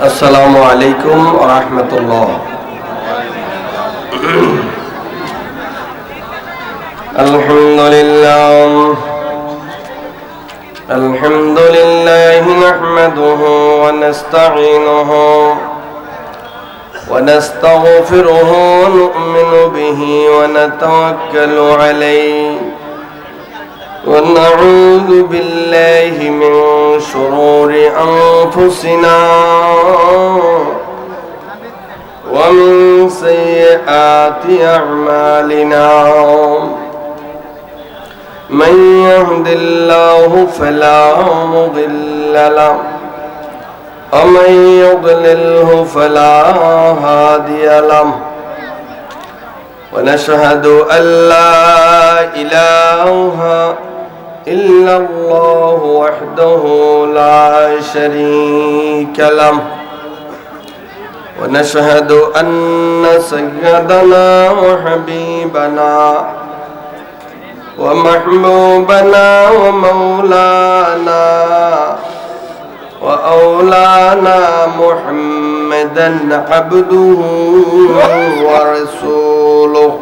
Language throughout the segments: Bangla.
السلام عليكم ورحمة الله. الحمد لله. الحمد لله نحمده ونستعينه ونستغفره ونؤمن به ونتوكل عليه. ونعوذ بالله من شرور أنفسنا ومن سيئات أعمالنا. من يهد الله فلا مضل له ومن يضلله فلا هادي له. ونشهد أن لا إله إلا الله وحده لا شريك له. ونشهد أن سيدنا وحبيبنا ومحبوبنا ومولانا وأولانا محمدا عبده ورسوله.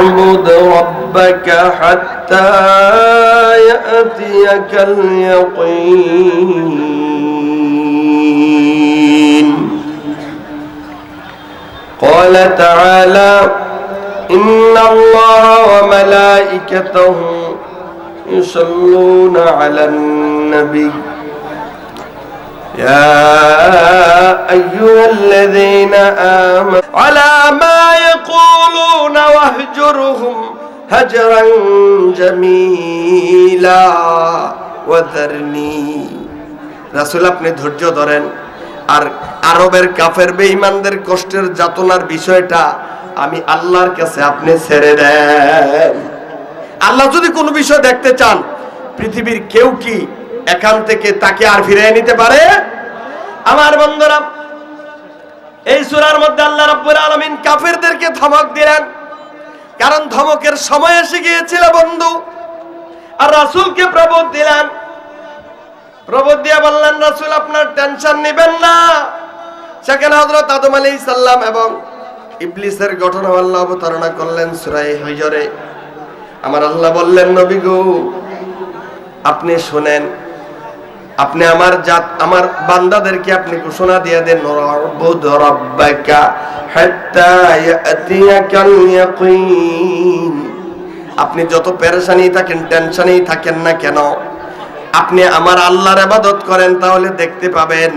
واعبد ربك حتى يأتيك اليقين. قال تعالى إن الله وملائكته يصلون على النبي. يا أيها الذين آمنوا على ما يقولون واهجرهم هجرا جميلا وذرني রাসূল আপনি ধৈর্য ধরেন আর আরবের কাফের বেঈমানদের কষ্টের যাতনার বিষয়টা আমি আল্লাহর কাছে আপনি ছেড়ে দেন আল্লাহ যদি কোনো বিষয় দেখতে চান পৃথিবীর কেউ কি এখান থেকে তাকে আর ফিরিয়ে নিতে পারে আমার বন্ধুরা, এই সুরার মধ্যে আল্লাহ রাব্বুল আলামিন কাফেরদেরকে ধমক দিলেন। কারণ ধমকের সময় এসে গিয়েছিল বন্ধু। আর রাসূলকে প্রবোধ দিলেন। প্রবোধ দিয়ে বললেন, রাসূল, আপনার টেনশন নেবেন না। সেখানে হযরত আদম আলাইহিস সালাম এবং ইবলিসের ঘটনা আল্লাহ অবতারণা করলেন সূরায়ে হিজরে। আমার আল্লাহ বললেন, নবী গো, আপনি শুনেন আপনি আমার জাত, আমার বান্দাদেরকে আপনি ঘোষণা দিয়ে দেন রব্বুদ রাব্বাকা হাত্তা ইয়াতিয়াকাল ইয়াকিন। আপনি যত পেরেশানি থাকেন, টেনশনেই থাকেন না কেন? আপনি আমার আল্লাহর ইবাদত করেন, তাহলে দেখতে পাবেন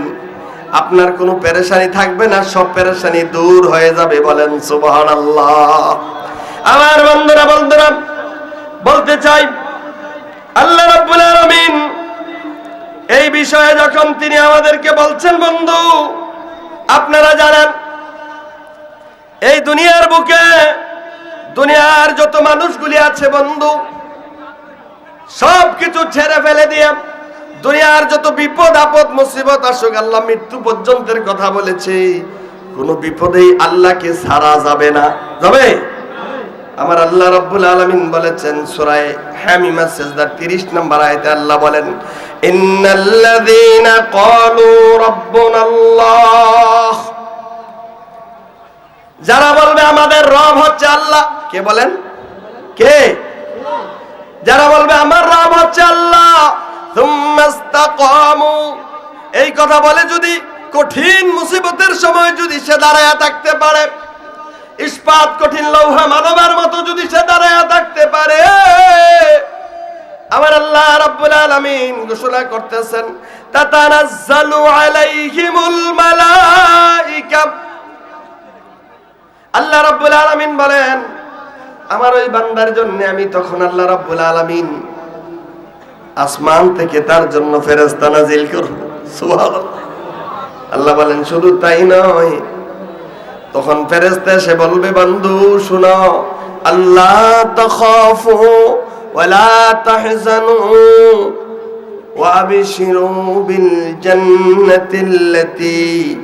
আপনার কোনো পেরেশানি থাকবে না, সব পেরেশানি দূর হয়ে যাবে, বলেন সুবহানাল্লাহ। আমার বন্ধুরা বন্ধুরা, বলতে চাই বিষয়ে যখন তিনি আমাদেরকে বলছেন, বন্ধু, আপনারা জানেন, এই দুনিয়ার বুকে দুনিয়ার যত মানুষগুলি আছে, বন্ধু সব কিছু ছেড়ে ফেলে দিয়ে দুনিয়ার যত বিপদ, আপদ, মুসিবত আসুক, আল্লাহ মৃত্যু পর্যন্তের কথা বলেছে। কোন বিপদেই আল্লাহকে ছাড়া যাবে না। যাবে? আমার আল্লাহ রাব্বুল আলামিন বলেছেন, সূরা হামিমা সিজদা 30 নম্বর আয়াতে আল্লাহ বলেন ইন্নাল্লাযীনা ক্বালু রাব্বুনাল্লাহ। যারা বলবে আমাদের রব হচ্ছে আল্লাহ, কে বলেন? কে? যারা বলবে আমার রব হচ্ছে আল্লাহ এই কথা বলে যদি কঠিন মুসিবতের সময় যদি সে দাঁড়ায়া থাকতে পারে, ইস্পাত কঠিন লৌহা মানবের মতো যদি সে দাঁড়ায়া থাকতে পারে আমার আল্লাহ রাব্বুল আলামিন ঘোষণা করতেছেন, তাতানাজ্জালু আলাইহিমুল মালাইকা। আল্লাহ রাব্বুল আলামিন বলেন, আমার ওই বান্দার জন্য আমি তখন আল্লাহ রাব্বুল আলামিন আসমান থেকে তার জন্য ফেরেশতা নাজিল করব। সুবহানাল্লাহ। আল্লাহ বলেন, শুধু তাই নয়, তখন ফেরেশতা এসে বলবে বন্ধু শুনো, আল্লাহ তাখাফু ওয়ালা তাহজানু وابشروا بالجنة التي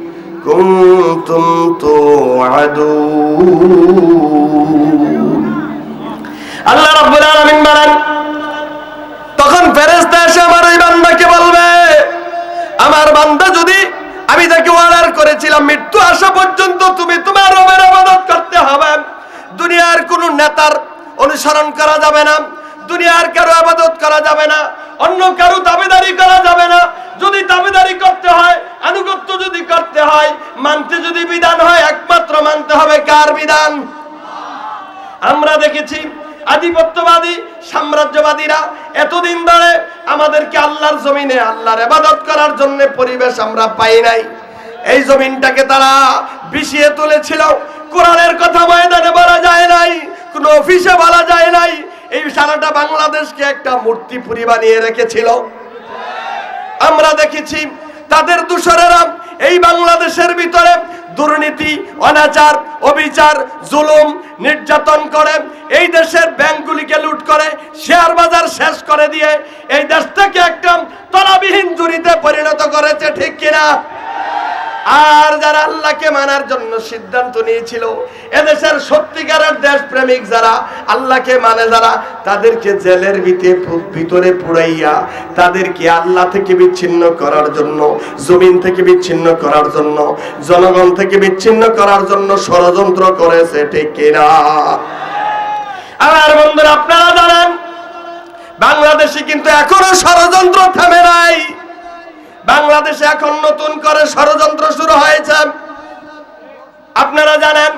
كنتم توعدون আল্লাহ রাব্বুল আলামিন বলেন তখন ফেরেশতা এসে আমার ওই বান্দাকে বলবে আমার বান্দা যদি আমি তাকে অর্ডার করেছিলাম মৃত্যু আসা পর্যন্ত তুমি তোমার রবের ইবাদত করতে হবে দুনিয়ার কোনো নেতার অনুসরণ করা যাবে না দুনিয়ার কারও আবাদত করা যাবে না, অন্য কারও দাবিদারি করা যাবে না। যদি দাবিদারি করতে হয়, আনুগত্য যদি করতে হয়, মানতে যদি বিধান হয়, একমাত্র মানতে হবে কার বিধান? আমরা দেখেছি আধিপত্যবাদী, সাম্রাজ্যবাদীরা এতদিন ধরে আমাদেরকে আল্লাহর জমিনে, আল্লাহর ইবাদত করার জন্য পরিবেশ আমরা পাই নাই। এই জমিনটাকে তারা বিষিয়ে তুলেছিল। কোরআনের কথা ময়দানে বলা যায় নাই, কোনো অফিসে বলা যায় নাই এই সারাটা বাংলাদেশকে একটা মূর্তি মূর্তিপুরি বানিয়ে রেখেছিল। আমরা দেখেছি তাদের দূষরেরা এই বাংলাদেশের ভিতরে দুর্নীতি, অনাচার, অবিচার, জুলুম নির্যাতন করে, এই দেশের ব্যাংকগুলিকে লুট করে, শেয়ার বাজার শেষ করে দিয়ে এই দেশটাকে একটা তলাবিহীন জুরিতে পরিণত করেছে, ঠিক কিনা? আর যারা আল্লাহকে মানার জন্য সিদ্ধান্ত নিয়েছিল, এদেশের সত্যিকারের দেশপ্রেমিক যারা আল্লাহকে মানে যারা, তাদেরকে জেলের ভিতরে ভিতরে পুড়াইয়া তাদেরকে আল্লাহ থেকে বিচ্ছিন্ন করার জন্য, জমিন থেকে বিচ্ছিন্ন করার জন্য, জনগণ থেকে বিচ্ছিন্ন করার জন্য ষড়যন্ত্র করেছে, ঠিক কিনা? আর বন্ধুরা, আপনারা জানেন, বাংলাদেশে কিন্তু এখনও ষড়যন্ত্র থামে নাই। বাংলাদেশে এখন নতুন করে ষড়যন্ত্র শুরু হয়েছে। আপনারা জানেন,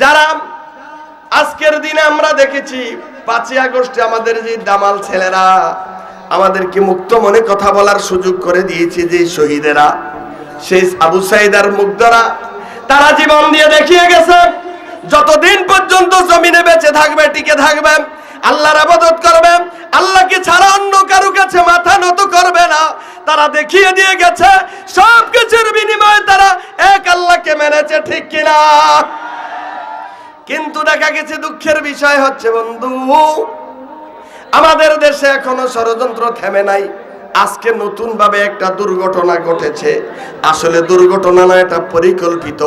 যারা আজকের দিনে আমরা দেখেছি, পাঁচই আগস্টে আমাদের যে দামাল ছেলেরা আমাদেরকে মুক্ত মনে কথা বলার সুযোগ করে দিয়েছে যে শহীদেরা, সেই আবু সাইদার মুগ্ধরা তারা জীবন দিয়ে দেখিয়ে গেছে, যতদিন পর্যন্ত জমিনে বেঁচে থাকবে, টিকে থাকবে আল্লাহর আবাদত করবে, আল্লাহকে ছাড়া অন্য কারও কাছে মাথা নত করবে না। তারা দেখিয়ে দিয়ে গেছে, সব কিছুর বিনিময়ে তারা এক আল্লাহকে মেনেছে, ঠিক কিনা? কিন্তু দেখা গেছে দুঃখের বিষয় হচ্ছে, বন্ধু, আমাদের দেশে এখনও ষড়যন্ত্র থেমে নাই। আজকে নতুন ভাবে একটা দুর্ঘটনা ঘটেছে। আসলে দুর্ঘটনা নয় এটা পরিকল্পিত।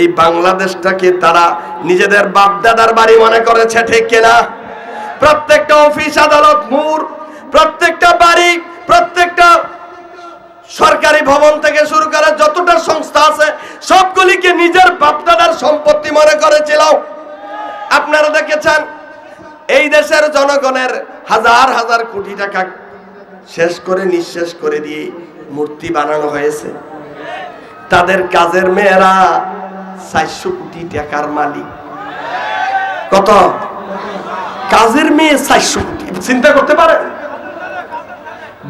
এই বাংলাদেশটাকে তারা নিজেদের বাপদাদার বাড়ি মনে করেছে, ঠিক কিনা? প্রত্যেকটা অফিস আদালত, মুর, প্রত্যেকটা বাড়ি, প্রত্যেকটা সরকারি ভবন থেকে শুরু করে যতটা সংস্থা আছে, সবগুলিকে নিজের বাপদাদার সম্পত্তি মনে করেছিল আপনারা দেখেছেন, এই দেশের জনগণের হাজার হাজার কোটি টাকা শেষ করে, নিঃশেষ করে দিয়ে মূর্তি বানানো হয়েছে। তাদের কাজের মেয়েরা চারশো কোটি টাকার মালিক। কত? কাজের মেয়ে চারশো। চিন্তা করতে পারে?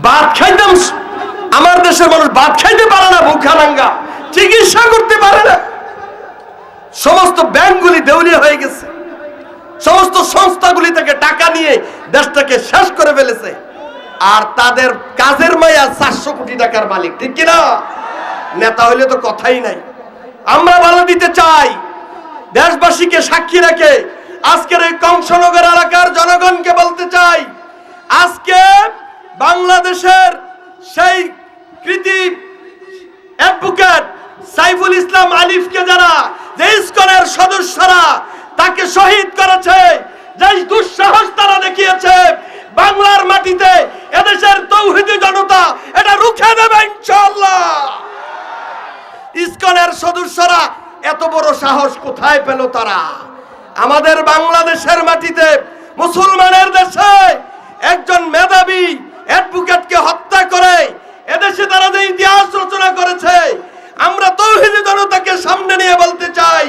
ভাত খাইতাম আমার দেশের মানুষ ভাত খাইতে পারে না ভুখানাঙ্গা চিকিৎসা করতে পারে না। সমস্ত ব্যাংকগুলি দেউলিয়া হয়ে গেছে। সমস্ত সংস্থাগুলি থেকে টাকা নিয়ে দেশটাকে শেষ করে ফেলেছে। আর তাদের কাজের মায়া চারশো কোটি টাকার মালিক ঠিক কিনা? নেতা হইলে তো কথাই নাই। আমরা ভালো দিতে চাই। দেশবাসীকে সাক্ষী রেখে আজকের এই কংসনগর এলাকার জনগণকে বলতে চাই, আজকে বাংলাদেশের সেই কৃতি অ্যাডভোকেট সাইফুল ইসলাম আলিফকে যারা যে ইসকনের সদস্যরা তাকে শহীদ করেছে, যে দুঃসাহস তারা দেখিয়েছে, বাংলার মাটিতে এদেশের তৌহিদি জনতা এটা রুখে দেবে ইনশাআল্লাহ। ইসকনের সদস্যরা এত বড় সাহস কোথায় পেল তারা? আমাদের বাংলাদেশের মাটিতে মুসলমানের দেশে একজন মেধাবী অ্যাডভোকেটকে হত্যা করে। এদেশে তারা যে ইতিহাস রচনা করেছে, আমরা তৌহিদি জনতাকে সামনে নিয়ে বলতে চাই,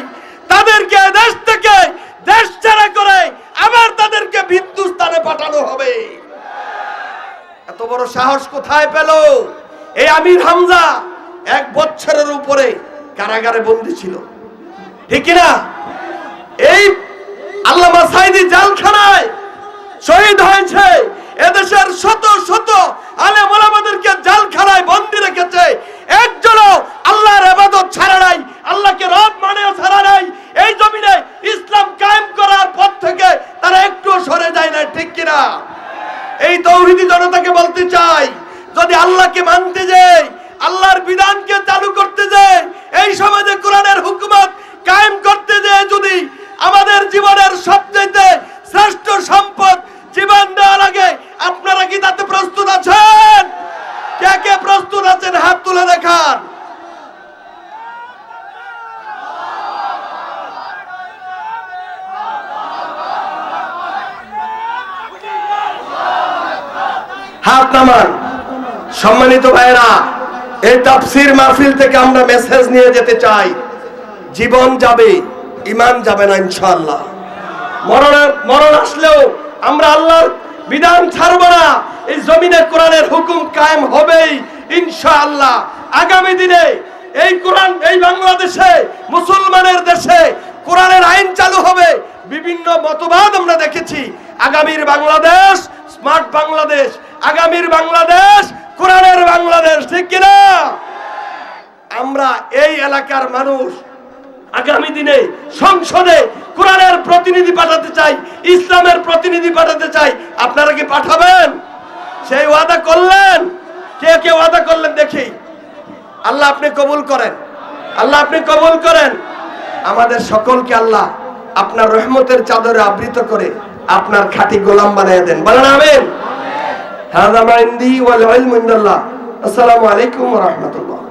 তাদেরকে দেশ থেকে দেশ ছাড়া করে আবার তাদেরকে বিদ্যুৎ পাঠানো হবে। এত বড় সাহস কোথায় পেল? এই আমির হামজা এক বছরের উপরে কারাগারে বন্দী ছিল। ঠিক না এই আল্লামা সাইদি জালখানায় শহীদ হয়েছে। এদেশের শত শত আলেম ওলামাদেরকে জালখানায় বন্দী রেখেছে। একজনও আল্লাহর ইবাদত ছাড়া নাই, আল্লাহকে রব মানেও ছাড়া নাই। এই জমিনে ইসলাম কায়েম করার পর থেকে তারা একটুও সরে যায় না ঠিক কিনা? এই তৌহিদি জনতাকে বলতে চাই, যদি আল্লাহকে মানতে যাই, আল্লাহর বিধানকে চালু করতে যাই, এই সমাজে কোরআনের হুকুমত কায়েম করতে যাই যদি আমাদের জীবনের সবচাইতে শ্রেষ্ঠ সম্পদ জীবন দেওয়া লাগে আপনারা কি তাতে প্রস্তুত আছেন? কে কে প্রস্তুত আছেন? হাত তুলে দেখান। হাত নামান। সম্মানিত ভাইরা এই তাফসির মাহফিল থেকে আমরা মেসেজ নিয়ে যেতে চাই। জীবন যাবে। ইমান যাবে না ইনশাআল্লাহ। মরণের মরণ আসলেও আমরা আল্লাহর বিধান ছাড়ব না। এই জমিনে কোরআনের হুকুম কায়েম হবেই ইনশাআল্লাহ। আগামী দিনে এই কোরআন, এই বাংলাদেশে, মুসলমানের দেশে কোরআনের আইন চালু হবে। বিভিন্ন মতবাদ আমরা দেখেছি। আগামীর বাংলাদেশ, স্মার্ট বাংলাদেশ। আগামীর বাংলাদেশ, কোরআনের বাংলাদেশ, ঠিক কিনা? আমরা এই এলাকার মানুষ আগামী দিনে সংসদে কোরআনের প্রতিনিধি পাঠাতে চাই, ইসলামের প্রতিনিধি পাঠাতে চাই, আপনারা কি পাঠাবেন? সেই ওয়াদা করলেন? কে কে ওয়াদা করলেন দেখি। আল্লাহ আপনি কবুল করেন। আল্লাহ আপনি কবুল করেন। আমাদের সকলকে আল্লাহ আপনার রহমতের চাদরে আবৃত করে আপনার খাঁটি গোলাম বানিয়ে দেন। বলেন আমিন। হাযা আসসালামু আলাইকুম রাহমাতুল্লাহ।